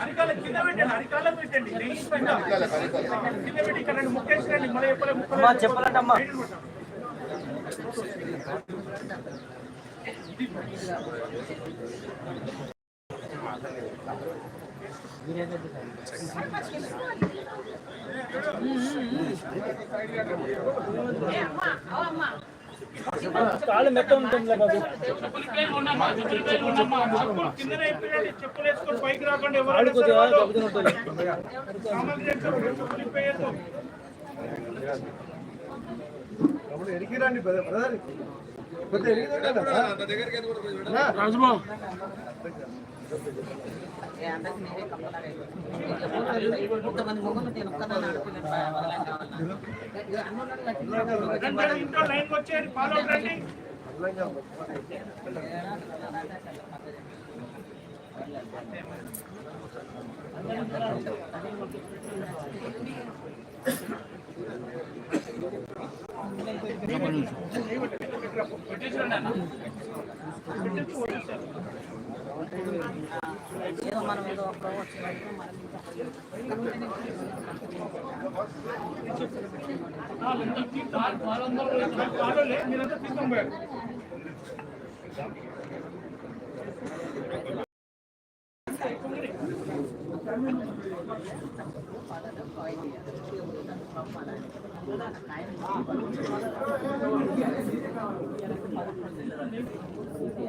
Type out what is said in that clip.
అరికాల కింద పెట్టండి అరికాల పెట్టండి. కింద పెట్టి ఇక్కడ ముక్కేసి రండి మళ్ళీ చెప్పలే అమ్మా చెప్పాలంటమ్మా. కాళ్ళు మెత్త ఉంటుంది చెప్పులు వేసుకొని పైకి రాకుండా ఎవరు కాళ్ళు బ్రదర్? రాజుబాబు నేను ఒక్కదాన్ని ఆడుకున్నాను వదలండి రండి, రండి, ఇంట్లో లైన్కి వచ్చేయండి ఫాలో రండి ఏదో మనం ఏదో ఒక వచ్చినట్టు మనం C'est un.